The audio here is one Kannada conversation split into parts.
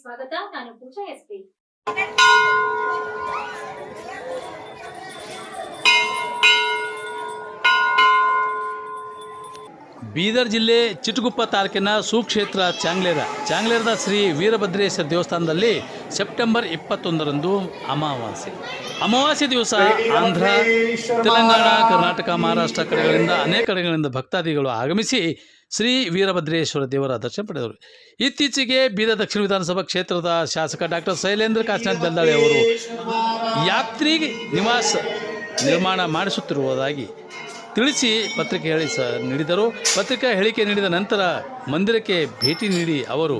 ಸ್ವಾಗತ. ನಾನು ಪೂಜಾ ಎಸ್ಪಿ. ಬೀದರ್ ಜಿಲ್ಲೆ ಚಿಟಗುಪ್ಪ ತಾಲೂಕಿನ ಸುಕ್ಷೇತ್ರ ಚಾಂಗ್ಲೇರ. ಚಾಂಗ್ಲೇರದ ಶ್ರೀ ವೀರಭದ್ರೇಶ್ವರ ದೇವಸ್ಥಾನದಲ್ಲಿ ಸೆಪ್ಟೆಂಬರ್ ಇಪ್ಪತ್ತೊಂದರಂದು ಅಮಾವಾಸ್ಯೆ. ಅಮಾವಾಸ್ಯೆ ದಿವಸ ಆಂಧ್ರ, ತೆಲಂಗಾಣ, ಕರ್ನಾಟಕ, ಮಹಾರಾಷ್ಟ್ರ ಕಡೆಗಳಿಂದ ಅನೇಕ ಕಡೆಗಳಿಂದ ಭಕ್ತಾದಿಗಳು ಆಗಮಿಸಿ ಶ್ರೀ ವೀರಭದ್ರೇಶ್ವರ ದೇವರ ದರ್ಶನ ಪಡೆದರು. ಇತ್ತೀಚೆಗೆ ಬೀದರ್ ದಕ್ಷಿಣ ವಿಧಾನಸಭಾ ಕ್ಷೇತ್ರದ ಶಾಸಕ ಡಾಕ್ಟರ್ ಶೈಲೇಂದ್ರ ಕಾಶ್ನಾಥ್ ಬೆಲ್ದಾಳೆ ಅವರು ಯಾತ್ರಿ ನಿವಾಸ ನಿರ್ಮಾಣ ಮಾಡಿಸುತ್ತಿರುವುದಾಗಿ ತಿಳಿಸಿ ಪತ್ರಿಕೆ ಹೇಳಿ ಸ ನೀಡಿದರು. ಪತ್ರಿಕಾ ಹೇಳಿಕೆ ನೀಡಿದ ನಂತರ ಮಂದಿರಕ್ಕೆ ಭೇಟಿ ನೀಡಿ ಅವರು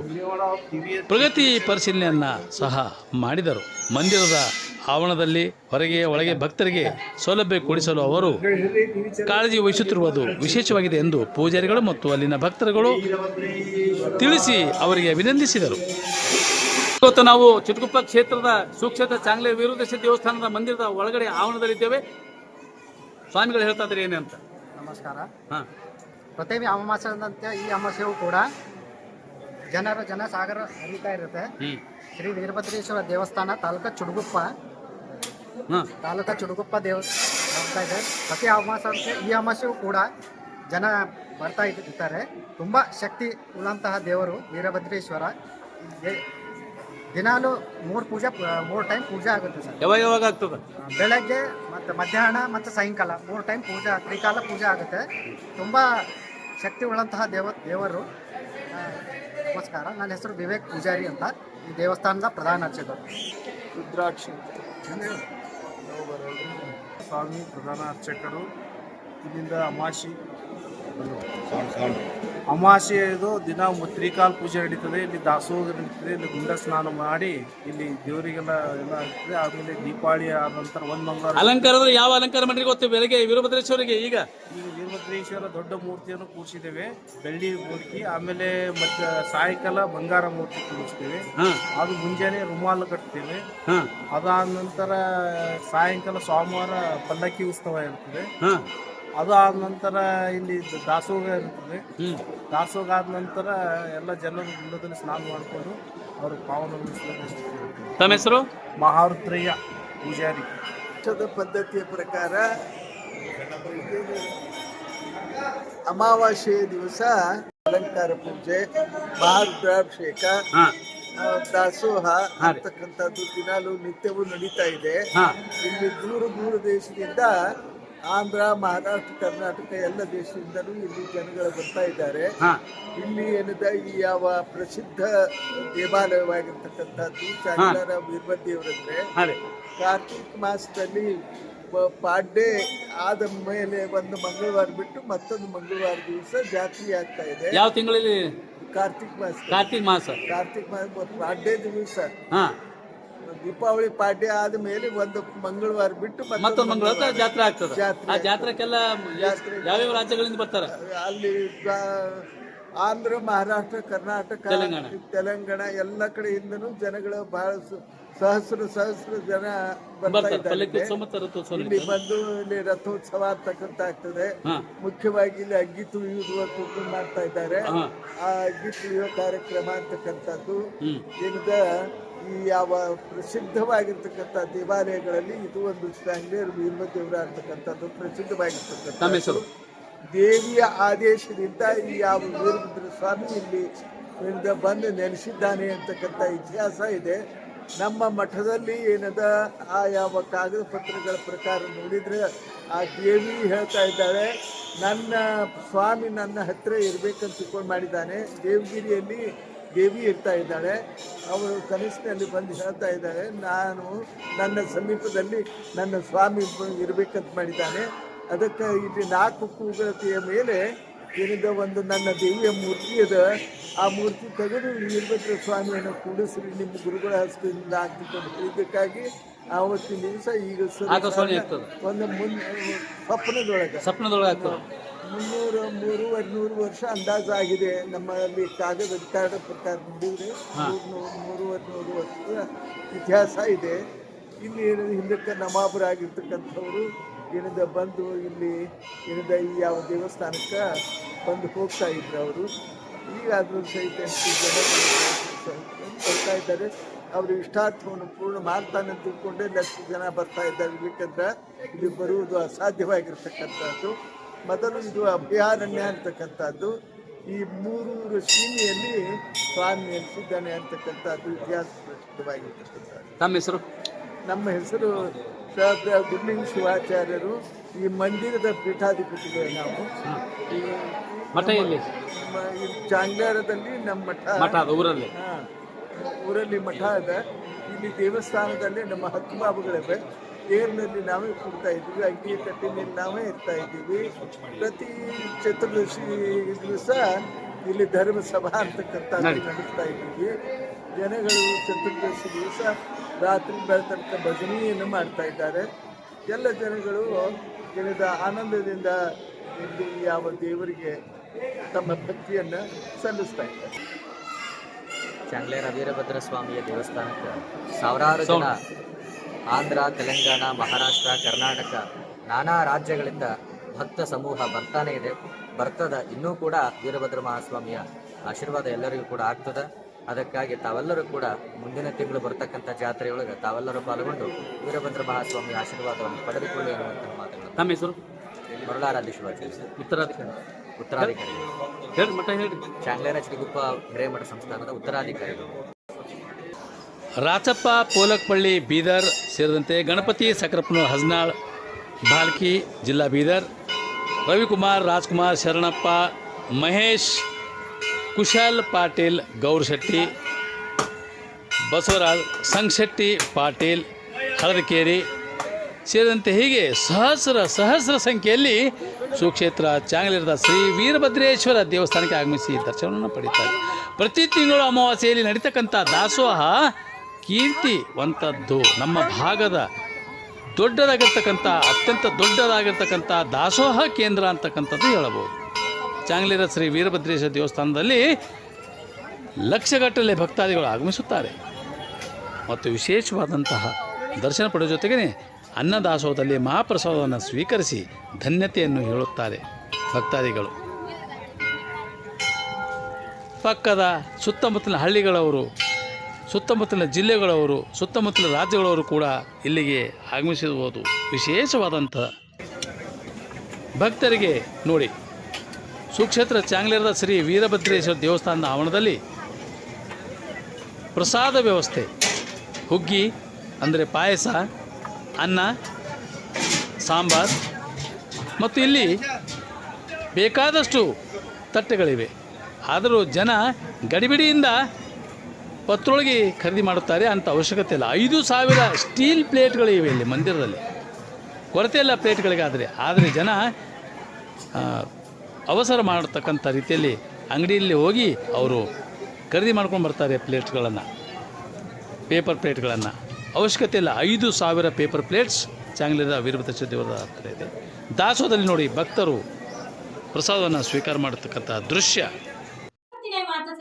ಪ್ರಗತಿ ಪರಿಶೀಲನೆಯನ್ನು ಸಹ ಮಾಡಿದರು. ಮಂದಿರದ ಆವರಣದಲ್ಲಿ ಹೊರಗೆ ಒಳಗೆ ಭಕ್ತರಿಗೆ ಸೌಲಭ್ಯ ಕೊಡಿಸಲು ಅವರು ಕಾಳಜಿ ವಹಿಸುತ್ತಿರುವುದು ವಿಶೇಷವಾಗಿದೆ ಎಂದು ಪೂಜಾರಿಗಳು ಮತ್ತು ಅಲ್ಲಿನ ಭಕ್ತರುಗಳು ತಿಳಿಸಿ ಅವರಿಗೆ ಅಭಿನಂದಿಸಿದರು. ಇವತ್ತು ನಾವು ಚಿಟಗುಪ್ಪ ಕ್ಷೇತ್ರದ ಸುಕ್ಷೇತ್ರ ಚಾಂಗ್ಲೆ ವೀರದೇಶ ದೇವಸ್ಥಾನದ ಮಂದಿರದ ಒಳಗಡೆ ಆವರಣದಲ್ಲಿದ್ದೇವೆ. ಸ್ವಾಮಿಗಳು ಹೇಳ್ತಾ ಇದ್ದಾರೆ ಏನೇ ಅಂತ? ನಮಸ್ಕಾರ. ಹಾಂ. ಪ್ರತಿ ಅಮಾವಾಸ್ಯದಂತೆ ಈ ಅಮಾವಾಸ್ಯೆಯೂ ಕೂಡ ಜನರ ಜನಸಾಗರ ಹರಿತಾ ಇರುತ್ತೆ. ಶ್ರೀ ವೀರಭದ್ರೇಶ್ವರ ದೇವಸ್ಥಾನ ತಾಲೂಕು ಚುಡುಗುಪ್ಪ ತಾಲೂಕು ಚುಡುಗುಪ್ಪ ದೇವಸ್ಥಾನ ಇದೆ ಪ್ರತಿ ಅಮಾಸ ಈ ಅಮಾವಾಸ್ಯೆಯೂ ಕೂಡ ಜನ ಬರ್ತಾ ಇರ್ತಾರೆ ತುಂಬ ಶಕ್ತಿ ಉಳ್ಳಂತಹ ದೇವರು ವೀರಭದ್ರೇಶ್ವರ. ದಿನಾಲು ಮೂರು ಪೂಜೆ ಮೂರು ಟೈಮ್ ಪೂಜೆ ಆಗುತ್ತೆ ಸರ್. ಯಾವಾಗ ಯಾವಾಗ ಆಗ್ತದೆ? ಬೆಳಗ್ಗೆ ಮತ್ತು ಮಧ್ಯಾಹ್ನ ಮತ್ತು ಸಾಯಂಕಾಲ ಮೂರು ಟೈಮ್ ಪೂಜೆ ತ್ರಿಕಾಲ ಪೂಜೆ ಆಗುತ್ತೆ. ತುಂಬ ಶಕ್ತಿ ಉಳ್ಳಂತಹ ದೇವ ದೇವರು. ನಮಸ್ಕಾರ. ನನ್ನ ಹೆಸರು ವಿವೇಕ್ ಪೂಜಾರಿ ಅಂತ. ಈ ದೇವಸ್ಥಾನದ ಪ್ರಧಾನ ಅರ್ಚಕರು. ರುದ್ರಾಕ್ಷಿ ಸ್ವಾಮಿ ಪ್ರಧಾನ ಅರ್ಚಕರು ಇಲ್ಲಿಂದ ಅಮಾಶಿ ಅಮಾವಾಸ್ಯೆದು ದಿನ ತ್ರಿಕಾಲ್ ಪೂಜೆ ನಡೀತದೆ. ಇಲ್ಲಿ ದಾಸೋಹ ನಡೀತದೆ. ಇಲ್ಲಿ ಗುಂಡ ಸ್ನಾನ ಮಾಡಿ ಇಲ್ಲಿ ದೇವರಿಗೆಲ್ಲ ಎಲ್ಲ ಆಗ್ತದೆ ಆಮೇಲೆ ದೀಪಾವಳಿ ಆದ ನಂತರ ಒಂದು ಮಂಗಳವಾರ ಅಲಂಕಾರ ಯಾವ ಅಲಂಕಾರ ಮಾಡಿರಿ ಗೊತ್ತು? ಬೆಳಗ್ಗೆ ವೀರಭದ್ರೇಶ್ವರಿಗೆ ಈಗ? ಈಗ ವೀರಭದ್ರೇಶ್ವರ ದೊಡ್ಡ ಮೂರ್ತಿಯನ್ನು ಕೂರಿಸಿದ್ದೇವೆ. ಬೆಳ್ಳಿ ಮೂರ್ತಿ ಆಮೇಲೆ ಮತ್ತೆ ಸಾಯಂಕಾಲ ಬಂಗಾರ ಮೂರ್ತಿ ಕೂರಿಸ್ತೇವೆ. ಹಾಂ. ಅದು ಮುಂಜಾನೆ ರುಮಾಲು ಕಟ್ತೇವೆ. ಹಾಂ. ಅದಾದ ನಂತರ ಸಾಯಂಕಾಲ ಸೋಮವಾರ ಪಲ್ಲಕ್ಕಿ ಉತ್ಸವ ಇರ್ತದೆ. ಹಾಂ ಆದ ನಂತರ ಇಲ್ಲಿ ದಾಸೋಹ ಇರ್ತದೆ. ದಾಸೋಗ ದಾಸೋಹ ಆದ ನಂತರ ಎಲ್ಲ ಜನರು ಗುಂಡದಲ್ಲಿ ಸ್ನಾನ ಮಾಡಿಕೊಂಡು ಅವರು ಪಾವನ ತಮ್ಮ ಹೆಸರು? ಮಹಾರುದ್ರಯ್ಯ ಪೂಜಾರಿ. ಚದ ಪದ್ಧತಿಯ ಪ್ರಕಾರ ಅಮಾವಾಸ್ಯೆ ದಿವಸ ಅಲಂಕಾರ ಪೂಜೆ ಮಹಾರುದ್ರಾಭಿಷೇಕ ದಾಸೋಹ. ಅಂತಕ್ಕಂಥದ್ದು ದಿನಾಲು ನಿತ್ಯವೂ ನಡೀತಾ ಇದೆ. ಇಲ್ಲಿ ದೂರ ದೂರ ದೇಶದಿಂದ ಆಂಧ್ರ ಮಹಾರಾಷ್ಟ್ರ ಕರ್ನಾಟಕ ಎಲ್ಲ ದೇಶದಿಂದಲೂ ಇಲ್ಲಿ ಜನಗಳು ಬರ್ತಾ ಇದ್ದಾರೆ. ಇಲ್ಲಿ ಏನಿದೆ ಈ ಯಾವ ಪ್ರಸಿದ್ಧ ದೇವಾಲಯವಾಗಿರ್ತಕ್ಕಂಥದ್ದು ಚಾಮರ ವೀರಭದ್ರೇವರಂದ್ರೆ ಹಾಂ ರೀ. ಕಾರ್ತಿಕ್ ಮಾಸದಲ್ಲಿ ಪಾಡ್ಡೆ ಆದ ಮೇಲೆ ಒಂದು ಮಂಗಳವಾರ ಬಿಟ್ಟು ಮತ್ತೊಂದು ಮಂಗಳವಾರ ದಿವಸ ಜಾತ್ರೆ ಆಗ್ತಾ ಇದೆ. ಯಾವ ತಿಂಗಳಲ್ಲಿ? ಕಾರ್ತಿಕ್ ಮಾಸ. ಕಾರ್ತಿಕ್ ಮಾಸ. ಕಾರ್ತಿಕ್ ಮಾಸ ಪಾಡ್ಡೆ ದಿವಸ. ದೀಪಾವಳಿ ಪಾಡ್ಯ ಆದ ಮೇಲೆ ಒಂದು ಮಂಗಳವಾರ ಬಿಟ್ಟು ಮತ್ತೊಂದು ಮಂಗಳವಾರ ಜಾತ್ರೆ ಆಗ್ತದೆ. ಆ ಜಾತ್ರೆಕ್ಕೆಲ್ಲ ಜಾತ್ರೆ. ಯಾವ್ಯಾವ ರಾಜ್ಯಗಳಿಂದ ಬರ್ತಾರೆ? ಅಲ್ಲಿ ಆಂಧ್ರ ಮಹಾರಾಷ್ಟ್ರ ಕರ್ನಾಟಕ ತೆಲಂಗಾಣ. ಎಲ್ಲ ಕಡೆಯಿಂದನೂ ಜನಗಳು ಬಹಳ ಸಹಸ್ರ ಸಹಸ್ರ ಜನ ಬರ್ತಾ ಇದ್ದಾರೆ. ಇಲ್ಲಿ. ಬಂದು ಇಲ್ಲಿ ರಥೋತ್ಸವ ಅಂತಕ್ಕಂಥ ಆಗ್ತದೆ. ಮುಖ್ಯವಾಗಿ ಇಲ್ಲಿ ಅಗ್ಗಿ ತುಳಿಯುವ ಕುಟುಂಬ ಮಾಡ್ತಾ ಇದ್ದಾರೆ. ಆ ಅಗ್ಗಿ ತುಳಿಯುವ ಕಾರ್ಯಕ್ರಮ ಅಂತಕ್ಕಂಥದ್ದು. ಏನಿದೆ ಈ ಯಾವ ಪ್ರಸಿದ್ಧವಾಗಿರ್ತಕ್ಕಂಥ ದೇವಾಲಯಗಳಲ್ಲಿ ಇದು ಒಂದು ಸ್ಟ್ಯಾಂಗ್ಲೇರ್ ಭೀಮದೇವರ ಅಂತಕ್ಕಂಥದ್ದು ಪ್ರಸಿದ್ಧವಾಗಿರ್ತಕ್ಕಂಥ ಹೆಸರು? ದೇವಿಯ ಆದೇಶದಿಂದ ಈ ಯಾವ ವೀರಭದ್ರ ಸ್ವಾಮಿ ಇಲ್ಲಿ ಬಂದು ನೆಲೆಸಿದ್ದಾನೆ ಅಂತಕ್ಕಂಥ ಇತಿಹಾಸ ಇದೆ. ನಮ್ಮ ಮಠದಲ್ಲಿ ಏನದ ಆ ಯಾವ ಕಾಗದ ಪತ್ರಗಳ ಪ್ರಕಾರ ನೋಡಿದರೆ ಆ ದೇವಿ ಹೇಳ್ತಾ ಇದ್ದಾಳೆ ನನ್ನ ಸ್ವಾಮಿ ನನ್ನ ಹತ್ತಿರ ಇರಬೇಕಂತ ತಿಳ್ಕೊಂಡು ಮಾಡಿದ್ದಾನೆ. ದೇವಗಿರಿಯಲ್ಲಿ ದೇವಿ ಇರ್ತಾ ಇದ್ದಾಳೆ. ಅವರು ಕನಸಿನಲ್ಲಿ ಬಂದು ಹೇಳ್ತಾ ಇದ್ದಾಳೆ ನಾನು ನನ್ನ ಸಮೀಪದಲ್ಲಿ ನನ್ನ ಸ್ವಾಮಿ ಇರಬೇಕಂತ ಮಾಡಿದ್ದಾನೆ. ಅದಕ್ಕೆ ಇಲ್ಲಿ ನಾಲ್ಕು ಕೂಗಳತೆಯ ಮೇಲೆ ಏನಿದ ಒಂದು ನನ್ನ ದೇವಿಯ ಮೂರ್ತಿ ಅದ ಆ ಮೂರ್ತಿ ತೆಗೆದು ವೀರಭದ್ರ ಸ್ವಾಮಿಯನ್ನು ಕೂಡಿಸ್ರಿ ನಿಮ್ಮ ಗುರುಗಳ ಹಸ್ತದಿಂದ ಹಾಕಿಕೊಂಡು ಇದಕ್ಕಾಗಿ ಆವತ್ತಿನ ದಿವಸ ಈಗ. ಒಂದು ಮುಂದೆ ಸ್ವಪ್ನದೊಳಗೆ. ಸ್ವಪ್ನದೊಳಗೆ ಮುನ್ನೂರು ಮೂರುವರೆ ನೂರು ವರ್ಷ ಅಂದಾಜಾಗಿದೆ ನಮ್ಮಲ್ಲಿ ಕಾಗದ ಅಧಿಕಾರದ ಪ್ರಕಾರ ನೋಡಿದ್ರೆ ಮೂರು ಮೂರುವರೆ ನೂರು ವರ್ಷದ ಇತಿಹಾಸ ಇದೆ. ಇಲ್ಲಿ ಹಿಂದಕ್ಕೆ ನವಾಬರಾಗಿರ್ತಕ್ಕಂಥವ್ರು ಏನಿದೆ? ಬಂದು ಇಲ್ಲಿ ಏನಿದೆ? ಈ ಯಾವ ದೇವಸ್ಥಾನಕ್ಕೆ ಬಂದು ಹೋಗ್ತಾ ಇದ್ರು ಅವರು. ಈಗ ಅದ್ರ ಸಹಿತ ಬರ್ತಾ ಇದ್ದಾರೆ. ಅವರು ಇಷ್ಟಾರ್ಥವನ್ನು ಪೂರ್ಣ ಮಾಡ್ತಾನೆ ಅಂತ ತಿಳ್ಕೊಂಡೇ. ಲಕ್ಷ ಜನ ಬರ್ತಾ ಇದ್ದಾರೆ. ಬೇಕಂದ್ರೆ ಇಲ್ಲಿ ಬರುವುದು ಅಸಾಧ್ಯವಾಗಿರ್ತಕ್ಕಂಥದ್ದು. ಮೊದಲು ಇದು ಅಭಯಾರಣ್ಯ ಅಂತಕ್ಕಂಥದ್ದು. ಈ ಮೂರೂರು ಸೀಮೆಯಲ್ಲಿ ಸ್ವಾಮಿ ನೆಲೆಸಿದ್ದಾನೆ ಅಂತಕ್ಕಂಥದ್ದು ಇತಿಹಾಸ ಪ್ರಸಿದ್ಧವಾಗಿರ್ತಕ್ಕಂಥದ್ದು. ತಮ್ಮ ಹೆಸರು? ನಮ್ಮ ಹೆಸರು ಶ್ರೀ ಗುಂಡಿಂಗ್ ಶಿವಾಚಾರ್ಯರು. ಈ ಮಂದಿರದ ಪೀಠಾಧಿಪತಿಗಳು ನಾವು. ಈ ಮಠ ಎಲ್ಲಿ? ಈ ಚಾಂಗ್ಲಾರದಲ್ಲಿ ನಮ್ಮ ಮಠ. ಮಠ ಅದು ಊರಲ್ಲಿ? ಹಾ, ಊರಲ್ಲಿ ಮಠ ಇದೆ. ಇಲ್ಲಿ ದೇವಸ್ಥಾನದಲ್ಲಿ ನಮ್ಮ ಹತ್ತು ತೇರಿನಲ್ಲಿ ನಾವೇ ಕೂಡ್ತಾ ಇದ್ದೀವಿ ಅಂಗಿ ಕಟ್ಟಿನಲ್ಲಿ ನಾವೇ ಇರ್ತಾ ಇದ್ದೀವಿ. ಪ್ರತಿ ಚತುರ್ದಶಿ ದಿವಸ ಇಲ್ಲಿ ಧರ್ಮಸಭಾ ಅಂತಕ್ಕಂಥ ನಡೆಸ್ತಾ ಇದ್ದೀವಿ. ಜನಗಳು ಚತುರ್ದಶಿ ದಿವಸ ರಾತ್ರಿ ಬೆಳತನಕ ಭಜನೆಯನ್ನು ಮಾಡ್ತಾ ಇದ್ದಾರೆ. ಎಲ್ಲ ಜನಗಳು ದಿನದ ಆನಂದದಿಂದ ಇಲ್ಲಿ ಯಾವ ದೇವರಿಗೆ ತಮ್ಮ ಭಕ್ತಿಯನ್ನು ಸಲ್ಲಿಸ್ತಾ ಇದ್ದಾರೆ. ಚಾಂಗ್ಲೇರ ವೀರಭದ್ರ ಸ್ವಾಮಿಯ ದೇವಸ್ಥಾನಕ್ಕೆ ಸಾವಿರಾರು ಜನ ಆಂಧ್ರ ತೆಲಂಗಾಣ ಮಹಾರಾಷ್ಟ್ರ ಕರ್ನಾಟಕ ನಾನಾ ರಾಜ್ಯಗಳಿಂದ ಭಕ್ತ ಸಮೂಹ ಬರ್ತಾನೆ ಇದೆ. ಬರ್ತದ ಇನ್ನೂ ಕೂಡ ವೀರಭದ್ರ ಮಹಾಸ್ವಾಮಿಯ ಆಶೀರ್ವಾದ ಎಲ್ಲರಿಗೂ ಕೂಡ ಆಗ್ತದ. ಅದಕ್ಕಾಗಿ ತಾವೆಲ್ಲರೂ ಕೂಡ ಮುಂದಿನ ತಿಂಗಳು ಬರ್ತಕ್ಕಂಥ ಜಾತ್ರೆಯೊಳಗೆ ತಾವೆಲ್ಲರೂ ಪಾಲ್ಗೊಂಡು ವೀರಭದ್ರ ಮಹಾಸ್ವಾಮಿಯ ಆಶೀರ್ವಾದವನ್ನು ಪಡೆದುಕೊಳ್ಳಿ ಅನ್ನುವಂಥ ಮಾತುಗಳು ತಮ್ಮ ಹೆಸರು? ಮರುಳಾರಾಧ್ಯ ಶಿವಾಜಿ. ಉತ್ತರಾಧಿಕಾರಿ. ಉತ್ತರಾಧಿಕಾರಿ. ಹೇಳಿ ಮಠ ಹೇಳ್ರಿ ಚಾಂಗ್ಲೇರ ಚಿಗುಪ್ಪ ಹಿರೇಮಠ ಸಂಸ್ಥಾನದ ಉತ್ತರಾಧಿಕಾರಿಗಳು ರಾಚಪ್ಪ, ಪೋಲಕ್ಪಳ್ಳಿ, ಬೀದರ್ ಸೇರಿದಂತೆ ಗಣಪತಿ ಸಕ್ರಪ್ಪನೂರು ಹಜ್ನಾಳ್ ಬಾಲ್ಕಿ ಜಿಲ್ಲಾ ಬೀದರ್, ರವಿಕುಮಾರ್, ರಾಜ್ಕುಮಾರ್, ಶರಣಪ್ಪ, ಮಹೇಶ್, ಕುಶಾಲ್ ಪಾಟೀಲ್ ಗೌರಶೆಟ್ಟಿ ಬಸವರಾಜ್, ಸಂಗಶೆಟ್ಟಿ ಪಾಟೀಲ್, ಹಳದಕೇರಿ ಸೇರಿದಂತೆ ಹೀಗೆ ಸಹಸ್ರ ಸಹಸ್ರ ಸಂಖ್ಯೆಯಲ್ಲಿ ಸುಕ್ಷೇತ್ರ ಚಾಂಗಲಿರದ ಶ್ರೀ ವೀರಭದ್ರೇಶ್ವರ ದೇವಸ್ಥಾನಕ್ಕೆ ಆಗಮಿಸಿ ದರ್ಶನವನ್ನು ಪಡೀತಾರೆ ಪ್ರತಿ ತಿಂಗಳು ಅಮಾವಾಸ್ಯೆಯಲ್ಲಿ ನಡೀತಕ್ಕಂಥ ದಾಸೋಹ ಕೀರ್ತಿವಂತದ್ದು ನಮ್ಮ ಭಾಗದ ದೊಡ್ಡದಾಗಿರ್ತಕ್ಕಂಥ, ಅತ್ಯಂತ ದೊಡ್ಡದಾಗಿರ್ತಕ್ಕಂಥ ದಾಸೋಹ ಕೇಂದ್ರ ಅಂತಕ್ಕಂಥದ್ದು ಹೇಳಬಹುದು ಚಾಂಗ್ಲೀರ ಶ್ರೀ ವೀರಭದ್ರೇಶ್ವರ ದೇವಸ್ಥಾನದಲ್ಲಿ ಲಕ್ಷಗಟ್ಟಲೆ ಭಕ್ತಾದಿಗಳು ಆಗಮಿಸುತ್ತಾರೆ. ಮತ್ತು ವಿಶೇಷವಾದಂತಹ ದರ್ಶನ ಪಡೆಯುವ ಜೊತೆಗೇ ಅನ್ನದಾಸೋಹದಲ್ಲಿ ಮಹಾಪ್ರಸಾದವನ್ನು ಸ್ವೀಕರಿಸಿ ಧನ್ಯತೆಯನ್ನು ಹೇಳುತ್ತಾರೆ ಭಕ್ತಾದಿಗಳು. ಪಕ್ಕದ ಸುತ್ತಮುತ್ತಲಿನ ಹಳ್ಳಿಗಳವರು ಸುತ್ತಮುತ್ತಲಿನ ಜಿಲ್ಲೆಗಳವರು, ಸುತ್ತಮುತ್ತಲಿನ ರಾಜ್ಯಗಳವರು ಕೂಡ ಇಲ್ಲಿಗೆ ಆಗಮಿಸಬಹುದು. ವಿಶೇಷವಾದಂಥ ಭಕ್ತರಿಗೆ ನೋಡಿ. ಸುಕ್ಷೇತ್ರ ಚಾಂಗ್ಲೇರದ ಶ್ರೀ ವೀರಭದ್ರೇಶ್ವರ ದೇವಸ್ಥಾನದ ಆವರಣದಲ್ಲಿ ಪ್ರಸಾದ ವ್ಯವಸ್ಥೆ. ಹುಗ್ಗಿ, ಅಂದರೆ ಪಾಯಸ, ಅನ್ನ, ಸಾಂಬಾರ್, ಮತ್ತು ಇಲ್ಲಿ ಬೇಕಾದಷ್ಟು ತಟ್ಟೆಗಳಿವೆ. ಆದರೂ ಜನ ಗಡಿಬಿಡಿಯಿಂದ ಪತ್ರೊಳಗೆ ಖರೀದಿ ಮಾಡುತ್ತಾರೆ ಅಂತ ಅವಶ್ಯಕತೆ ಇಲ್ಲ. ಐದು ಸಾವಿರ ಸ್ಟೀಲ್ ಪ್ಲೇಟ್ಗಳಿವೆ ಇಲ್ಲಿ ಮಂದಿರದಲ್ಲಿ. ಕೊರತೆ ಇಲ್ಲ ಪ್ಲೇಟ್ಗಳಿಗಾದರೆ. ಆದರೆ ಜನ ಅವಸರ ಮಾಡತಕ್ಕಂಥ ರೀತಿಯಲ್ಲಿ ಅಂಗಡಿಯಲ್ಲಿ ಹೋಗಿ ಅವರು ಖರೀದಿ ಮಾಡ್ಕೊಂಡು ಬರ್ತಾರೆ ಪ್ಲೇಟ್ಗಳನ್ನು, ಪೇಪರ್ ಪ್ಲೇಟ್ಗಳನ್ನು. ಅವಶ್ಯಕತೆ ಇಲ್ಲ. ಐದು ಸಾವಿರ ಪೇಪರ್ ಪ್ಲೇಟ್ಸ್ ಚಾಂಗ್ಲಿದ ವೀರಭದ್ರ ದೇವರ ಹತ್ತಿರ ಇದೆ. ದಾಸೋದಲ್ಲಿ ನೋಡಿ ಭಕ್ತರು ಪ್ರಸಾದವನ್ನು ಸ್ವೀಕಾರ ಮಾಡತಕ್ಕಂಥ ದೃಶ್ಯ.